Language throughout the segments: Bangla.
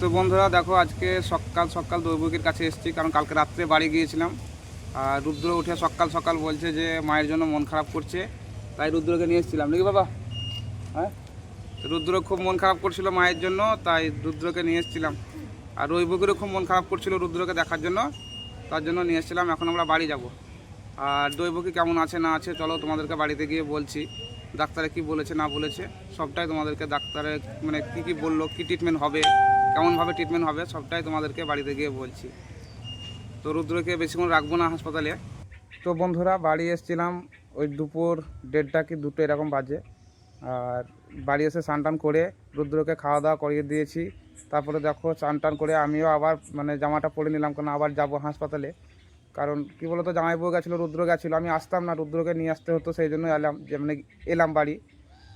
তো বন্ধুরা দেখো, আজকে সকাল সকাল দৈবকীর কাছে এসেছি, কারণ কালকে রাত্রে বাড়ি গিয়েছিলাম। আর রুদ্র উঠে সকাল সকাল বলছে যে, মায়ের জন্য মন খারাপ করছে, তাই রুদ্রকে নিয়ে এসেছিলাম। নাকি বাবা? হ্যাঁ? রুদ্র খুব মন খারাপ করছিল মায়ের জন্য, তাই রুদ্রকে নিয়ে এসেছিলাম। আর দৈবকীরও খুব মন খারাপ করছিল রুদ্রকে দেখার জন্য, তার জন্য নিয়ে এসেছিলাম। এখন আমরা বাড়ি যাব। আর দৈবকী কেমন আছে, না আছে, চলো তোমাদেরকে বাড়িতে গিয়ে বলছি। ডাক্তারে কি বলেছে, না বলেছে, সবটাই তোমাদেরকে ডাক্তারে মানে কি কি বলল, কি ট্রিটমেন্ট হবে কেমনভাবে ট্রিটমেন্ট হবে সবটাই তোমাদেরকে বাড়িতে গিয়ে বলছি। তো রুদ্রকে বেশিক্ষণ রাখব না হাসপাতালে। তো বন্ধুরা, বাড়ি এসেছিলাম ওই দুপুর দেড়টা কি দুটো এরকম বাজে। আর বাড়ি এসে স্নান টান করে রুদ্রকে খাওয়া দাওয়া করিয়ে দিয়েছি। তারপরে দেখো স্নান টান করে আমিও আবার মানে জামাটা পরে নিলাম কারণ আবার যাব হাসপাতালে। কারণ কি বলতো, জামাইবাবু গেছিল, রুদ্র গেছিল, আমি আসতাম না, রুদ্রকে নিয়ে আসতে হতো, সেই জন্য এলাম, যে মানে এলাম বাড়ি।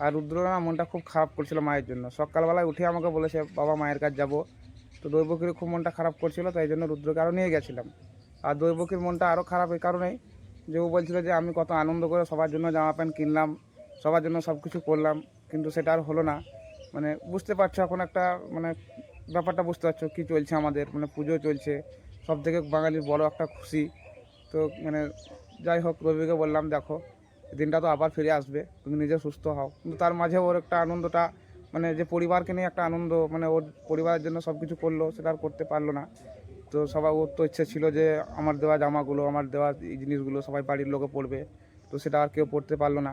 আর রুদ্র না মনটা খুব খারাপ করছিল মায়ের জন্য। সকালবেলায় উঠে আমাকে বলেছে, বাবা, মায়ের কাছে যাব। তো দৈবকীর খুব মনটা খারাপ করছিল, তাই জন্য রুদ্রকে আরও নিয়ে গেছিলাম। আর দৈবকীর মনটা আরও খারাপ এই কারণেই যে ও বলছিল যে, আমি কত আনন্দ করে সবার জন্য জামা প্যান্ট কিনলাম, সবার জন্য সব কিছু করলাম, কিন্তু সেটা আর হলো না। মানে বুঝতে পারছ এখন একটা মানে ব্যাপারটা বুঝতে পারছ কী চলছে আমাদের মানে পুজো চলছে সব থেকে বাঙালির বড় একটা খুশি। তো মানে যাই হোক, রবিকে বললাম, দেখো দিনটা তো আবার ফিরে আসবে, তুমি নিজে সুস্থ হও। কিন্তু তার মাঝে ওর একটা আনন্দটা মানে যে পরিবারকে নিয়ে একটা আনন্দ মানে ওর পরিবারের জন্য সব কিছু করল, সেটা আর করতে পারল না। তো সবাই, ওর তো ইচ্ছে ছিল যে আমার দেওয়া জামাগুলো, আমার দেওয়া এই জিনিসগুলো সবাই বাড়ির লোকে পড়বে তো সেটা আর কেউ পড়তে পারল না।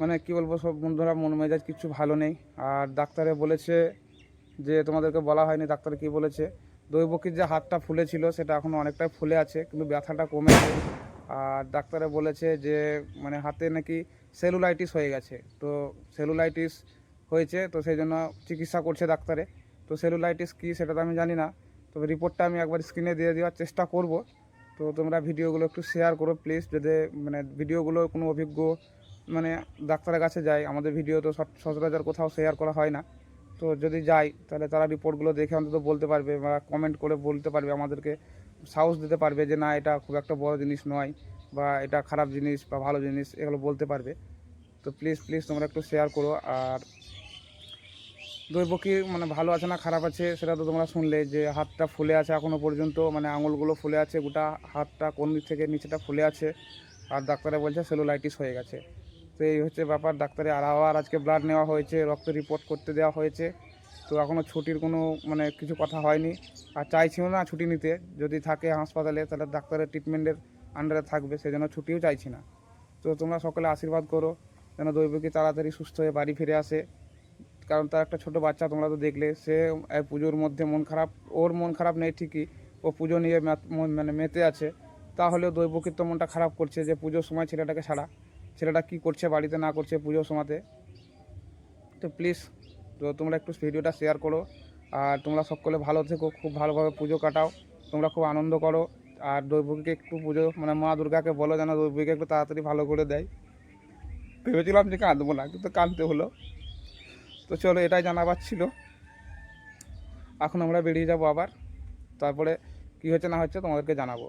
মানে কি বলব, সব বন্ধুরা, মন মেজাজ কিছু ভালো নেই। আর ডাক্তারে বলেছে যে, তোমাদেরকে বলা হয়নি, ডাক্তার কি বলেছে? দৈবকীর যে হাতটা ফুলেছিল, সেটা এখন অনেকটাই ফুলে আছে, কিন্তু ব্যথাটা কমেছে। আর ডাক্তারে বলেছে যে মানে হাতে নাকি সেলুলাইটিস হয়ে গেছে। তো সেলুলাইটিস হয়েছে, তো সেই জন্য চিকিৎসা করছে ডাক্তারে। তো সেলুলাইটিস কী সেটা তো আমি জানি না, তবে রিপোর্টটা আমি একবার স্ক্রিনে দিয়ে দেওয়ার চেষ্টা করব। তো তোমরা ভিডিওগুলো একটু শেয়ার করো প্লিজ যাতে মানে ভিডিওগুলো কোনো অভিজ্ঞ মানে ডাক্তারের কাছে যায়। আমাদের ভিডিও তো সচ- সচরাচর কোথাও শেয়ার করা হয় না। তো যদি যাই, তাহলে তারা রিপোর্টগুলো দেখে অন্তত বলতে পারবে বা কমেন্ট করে বলতে পারবে আমাদেরকে। সাহস দিতে পারবে যে না, এটা খুব একটা বড় জিনিস নয় বা এটা খারাপ জিনিস বা ভালো জিনিস, এগুলো বলতে পারবে। তো প্লিজ প্লিজ তোমরা একটু শেয়ার করো। আর দৈবকী মানে ভালো আছে না খারাপ আছে, সেটা তো তোমরা শুনলে যে হাতটা ফুলে আছে এখনও পর্যন্ত মানে আঙুলগুলো ফুলে আছে, গোটা হাতটা কোন দিক থেকে নিচেটা ফুলে আছে, আর ডাক্তারে বলছে সেলুলাইটিস হয়ে গেছে। তো এই হচ্ছে ব্যাপার, ডাক্তারে আর আবার আজকে ব্লাড নেওয়া হয়েছে, রক্ত রিপোর্ট করতে দেওয়া হয়েছে। তো এখনও ছুটির কোনো মানে কিছু কথা হয়নি। আর চাইছিও না ছুটি নিতে। যদি থাকে হাসপাতালে, তাহলে ডাক্তারের ট্রিটমেন্টের আন্ডারে থাকবে, সেজন্য ছুটিও চাইছি না। তো তোমরা সকলে আশীর্বাদ করো, যেন দৈবকী তাড়াতাড়ি সুস্থ হয়ে বাড়ি ফিরে আসে। কারণ তার একটা ছোট বাচ্চা তোমরা তো দেখলে, সে পুজোর মধ্যে মন খারাপ, ওর মন খারাপ নেই ঠিকই, ও পুজো নিয়ে মানে মেতে আছে। তাহলেও দৈবকীর তো মনটা খারাপ করছে যে পুজোর সময় ছেলেটাকে ছাড়া। ছেলেটা কী করছে, বাড়িতে না করছে পুজোর সময়তে? তো প্লিজ তো তোমরা একটু ভিডিওটা শেয়ার করো। আর তোমরা সকলে ভালো থেকো, খুব ভালোভাবে পুজো কাটাও। তোমরা খুব আনন্দ করো। আর দৈবকীকে একটু পুজো মানে মা দুর্গাকে বলো যেন দৈবকীকে একটু তাড়াতাড়ি ভালো করে দেয়। ভেবেছিলাম যে কাঁদবো না, কিন্তু কাঁদতে হলো। তো চলো, এটাই জানাবার ছিল। এখন আমরা বেরিয়ে যাব আবার। তারপরে কী হচ্ছে না হচ্ছে তোমাদেরকে জানাব।